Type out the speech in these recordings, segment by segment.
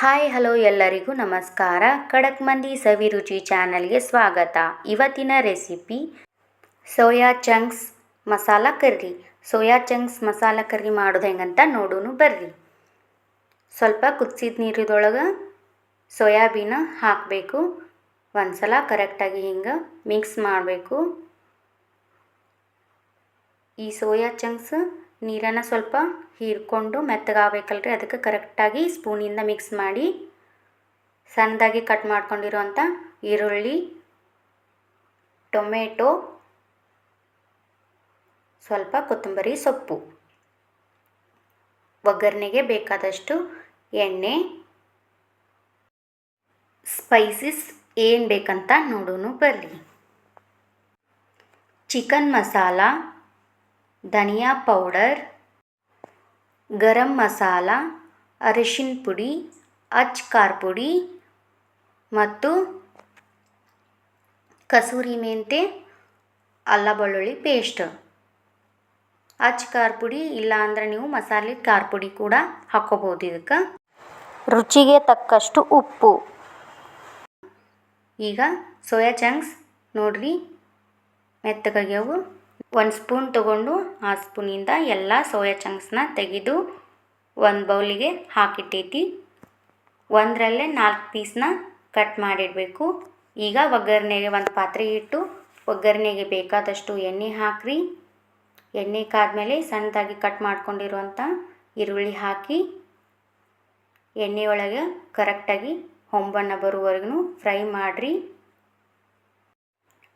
Hi, hello ಎಲ್ಲರಿಗೂ ನಮಸ್ಕಾರ. ಖಡಕ್ ಮಂದಿ ಸವಿ ರುಚಿ ಚಾನಲ್ಗೆ ಸ್ವಾಗತ. ಇವತ್ತಿನ recipe soya chunks masala curry. Soya chunks masala curry ಮಾಡೋದು ಹೆಂಗಂತ ನೋಡೋನು ಬರ್ರಿ. ಸ್ವಲ್ಪ ಕುದಿಸಿದ ನೀರಿದೊಳಗೆ ಸೋಯಾಬೀನ ಹಾಕಬೇಕು. ಒಂದ್ಸಲ ಕರೆಕ್ಟಾಗಿ ಹಿಂಗೆ ಮಿಕ್ಸ್ ಮಾಡಬೇಕು. ಈ ಸೋಯಾ ಚಂಕ್ಸ್ ನೀರನ್ನು ಸ್ವಲ್ಪ ಹೀರ್ಕೊಂಡು ಮೆತ್ತಗಾಗಬೇಕಲ್ರಿ ಅದಕ್ಕೆ ಕರೆಕ್ಟಾಗಿ ಸ್ಪೂನಿಂದ ಮಿಕ್ಸ್ ಮಾಡಿ ಸಣ್ಣದಾಗಿ ಕಟ್ ಮಾಡ್ಕೊಂಡಿರೋಂಥ ಈರುಳ್ಳಿ, ಟೊಮೆಟೊ, ಸ್ವಲ್ಪ ಕೊತ್ತಂಬರಿ ಸೊಪ್ಪು. ಒಗ್ಗರಣೆಗೆ ಬೇಕಾದಷ್ಟು ಎಣ್ಣೆ ಸ್ಪೈಸಸ್ ಏನು ಬೇಕಂತ ನೋಡೋಣ ಬರಲಿ ಚಿಕನ್ ಮಸಾಲ ಧನಿಯಾ ಪೌಡರ್, ಗರಂ ಮಸಾಲ, ಅರಿಶಿನ ಪುಡಿ ಅಚ್ ಖಾರ ಪುಡಿ ಮತ್ತು ಕಸೂರಿ ಮೆಂತೆ, ಅಲ್ಲ ಬೆಳ್ಳುಳ್ಳಿ ಪೇಸ್ಟ್. ಅಚ್ ಖಾರ ಪುಡಿ ಇಲ್ಲಾಂದ್ರೆ ನೀವು ಮಸಾಲೆ ಖಾರ ಪುಡಿ ಕೂಡ ಹಾಕ್ಕೋಬೋದು ಇದಕ್ಕೆ. ರುಚಿಗೆ ತಕ್ಕಷ್ಟು ಉಪ್ಪು. ಈಗ ಸೋಯಾ ಚಂಕ್ಸ್ ನೋಡ್ರಿ. ಮೆತ್ತಗಾಗ್ಯವು. ಒಂದು ಸ್ಪೂನ್ ತಗೊಂಡು ಆ ಸ್ಪೂನಿಂದ ಎಲ್ಲ ಸೋಯಾ ಚಂಕ್ಸ್ನ ತೆಗೆದು ಒಂದು ಬೌಲಿಗೆ ಹಾಕಿಟ್ಟೈತಿ. ಒಂದರಲ್ಲೇ ನಾಲ್ಕು ಪೀಸ್ನ ಕಟ್ ಮಾಡಿಡಬೇಕು. ಈಗ ಒಗ್ಗರಣೆಗೆ ಒಂದು ಪಾತ್ರೆ ಇಟ್ಟು ಒಗ್ಗರಣೆಗೆ ಬೇಕಾದಷ್ಟು ಎಣ್ಣೆ ಹಾಕ್ರಿ. ಎಣ್ಣೆ ಕಾದ್ಮೇಲೆ ಸಣ್ಣದಾಗಿ ಕಟ್ ಮಾಡ್ಕೊಂಡಿರುವಂಥ ಈರುಳ್ಳಿ ಹಾಕಿ ಎಣ್ಣೆ ಕರೆಕ್ಟಾಗಿ ಹೊಂಬಣ್ಣ ಬರುವವರೆಗೂ ಫ್ರೈ ಮಾಡಿರಿ.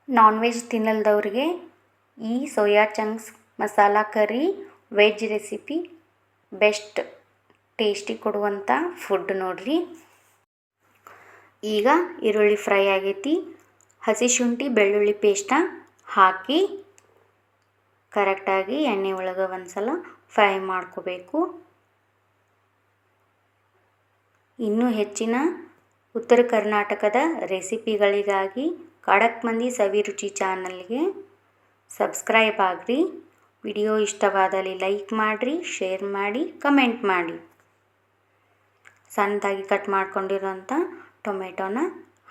ನಾನ್ ವೆಜ್ ತಿನ್ನಲ್ದವ್ರಿಗೆ ಈ soya chunks masala curry veg recipe best tasty ಕೊಡುವಂಥ ಫುಡ್ ನೋಡ್ರಿ. ಈಗ ಈರುಳ್ಳಿ ಫ್ರೈ ಆಗೈತಿ. ಹಸಿ ಶುಂಠಿ ಬೆಳ್ಳುಳ್ಳಿ ಪೇಸ್ಟ ಹಾಕಿ ಕರೆಕ್ಟಾಗಿ ಎಣ್ಣೆ ಒಳಗೆ ಒಂದು ಸಲ ಫ್ರೈ ಮಾಡ್ಕೋಬೇಕು. ಇನ್ನೂ ಹೆಚ್ಚಿನ ಉತ್ತರ ಕರ್ನಾಟಕದ ರೆಸಿಪಿಗಳಿಗಾಗಿ ಖಡಕ್ ಮಂದಿ ಸವಿರುಚಿ ಚಾನಲ್ಗೆ ಸಬ್ಸ್ಕ್ರೈಬ್ ಆಗಿರಿ. ವಿಡಿಯೋ ಇಷ್ಟವಾದಲ್ಲಿ ಲೈಕ್ ಮಾಡಿರಿ, ಶೇರ್ ಮಾಡಿ, ಕಮೆಂಟ್ ಮಾಡಿ. ಸಣ್ಣದಾಗಿ ಕಟ್ ಮಾಡ್ಕೊಂಡಿರೋಂಥ ಟೊಮೆಟೊನ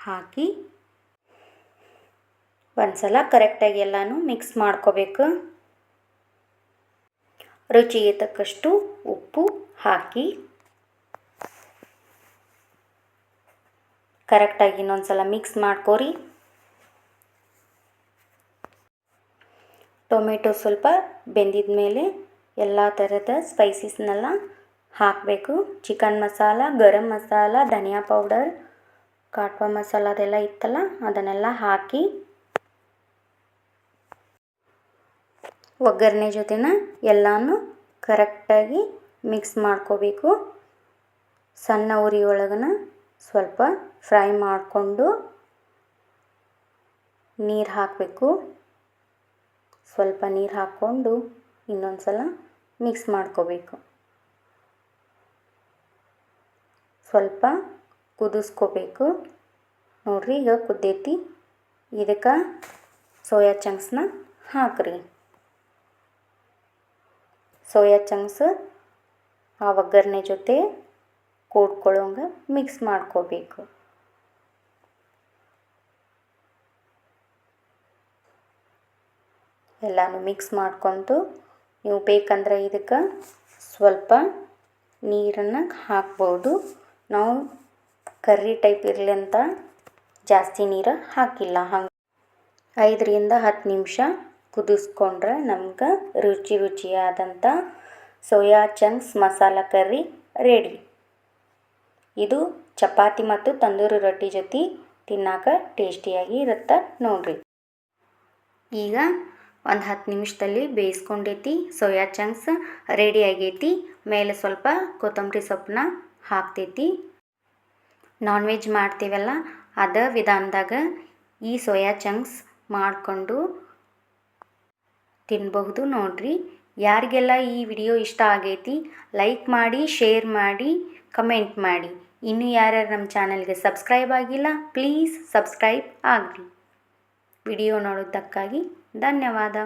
ಹಾಕಿ ಒಂದು ಸಲ ಕರೆಕ್ಟಾಗಿ ಎಲ್ಲನೂ ಮಿಕ್ಸ್ ಮಾಡ್ಕೋಬೇಕು. ರುಚಿಗೆ ತಕ್ಕಷ್ಟು ಉಪ್ಪು ಹಾಕಿ ಕರೆಕ್ಟಾಗಿ ಇನ್ನೊಂದು ಸಲ ಮಿಕ್ಸ್ ಮಾಡ್ಕೋರಿ. ಟೊಮೆಟೊ ಸ್ವಲ್ಪ ಬೆಂದಿದ ಮೇಲೆ ಎಲ್ಲ ಥರದ ಸ್ಪೈಸಸ್ನೆಲ್ಲ ಹಾಕಬೇಕು. ಚಿಕನ್ ಮಸಾಲ, ಗರಂ ಮಸಾಲ, ಧನಿಯಾ ಪೌಡರ್, ಕಾಟ್ವ ಮಸಾಲ ಅದೆಲ್ಲ ಇತ್ತಲ್ಲ, ಅದನ್ನೆಲ್ಲ ಹಾಕಿ ಒಗ್ಗರಣೆ ಜೊತೆನ ಎಲ್ಲನೂ ಕರೆಕ್ಟಾಗಿ ಮಿಕ್ಸ್ ಮಾಡ್ಕೋಬೇಕು. ಸಣ್ಣ ಉರಿ ಒಳಗನ ಸ್ವಲ್ಪ ಫ್ರೈ ಮಾಡಿಕೊಂಡು ನೀರು ಹಾಕಬೇಕು. ಸ್ವಲ್ಪ ನೀರು ಹಾಕ್ಕೊಂಡು ಇನ್ನೊಂದು ಸಲ ಮಿಕ್ಸ್ ಮಾಡ್ಕೋಬೇಕು. ಸ್ವಲ್ಪ ಕುದಿಸ್ಕೋಬೇಕು. ನೋಡ್ರಿ ಈಗ ಕುದ್ದೈತಿ. ಇದಕ್ಕೆ ಸೋಯಾ ಚಂಕ್ಸ್ನ ಹಾಕ್ರಿ. ಸೋಯಾ ಚಂಕ್ಸ್ ಆ ಒಗ್ಗರಣೆ ಜೊತೆ ಕೂಡ್ಕೊಳ್ಳೋಂಗೆ ಮಿಕ್ಸ್ ಮಾಡ್ಕೋಬೇಕು. ಎಲ್ಲನೂ ಮಿಕ್ಸ್ ಮಾಡ್ಕೊಂಡು ನೀವು ಬೇಕಂದ್ರೆ ಇದಕ್ಕೆ ಸ್ವಲ್ಪ ನೀರನ್ನು ಹಾಕ್ಬೋದು. ನಾವು ಕರ್ರಿ ಟೈಪ್ ಇರಲಿ ಅಂತ ಜಾಸ್ತಿ ನೀರು ಹಾಕಿಲ್ಲ ಹಂಗೆ. ಐದರಿಂದ ಹತ್ತು ನಿಮಿಷ ಕುದಿಸ್ಕೊಂಡ್ರೆ ನಮ್ಗೆ ರುಚಿ ರುಚಿಯಾದಂಥ soya chunks masala curry ready ಇದು ಚಪಾತಿ ಮತ್ತು ತಂದೂರಿ ರೊಟ್ಟಿ ಜೊತೆ ತಿನ್ನಾಕ ಟೇಸ್ಟಿಯಾಗಿ ಇರುತ್ತೆ ನೋಡ್ರಿ. ಈಗ ಒಂದು ಹತ್ತು ನಿಮಿಷದಲ್ಲಿ ಬೇಯಿಸ್ಕೊಂಡೈತಿ, ಸೋಯಾ ಚಂಕ್ಸ್ ರೆಡಿ ಆಗೈತಿ. ಮೇಲೆ ಸ್ವಲ್ಪ ಕೊತ್ತಂಬರಿ ಸೊಪ್ಪನ್ನ ಹಾಕ್ತೈತಿ. ನಾನ್ ವೆಜ್ ಮಾಡ್ತೀವಲ್ಲ, ಅದ ವಿಧಾನದಾಗ ಈ ಸೋಯಾ ಚಂಕ್ಸ್ ಮಾಡಿಕೊಂಡು ತಿನ್ನಬಹುದು ನೋಡ್ರಿ. ಯಾರಿಗೆಲ್ಲ ಈ ವಿಡಿಯೋ ಇಷ್ಟ ಆಗೈತಿ, ಲೈಕ್ ಮಾಡಿ, ಶೇರ್ ಮಾಡಿ, ಕಮೆಂಟ್ ಮಾಡಿ. ಇನ್ನು ಯಾರ್ಯಾರು ನಮ್ಮ ಚಾನಲ್ಗೆ ಸಬ್ಸ್ಕ್ರೈಬ್ ಆಗಿಲ್ಲ, ಪ್ಲೀಸ್ ಸಬ್ಸ್ಕ್ರೈಬ್ ಆಗಲಿ ವಿಡಿಯೋ ನೋಡೋದಕ್ಕಾಗಿ ಧನ್ಯವಾದ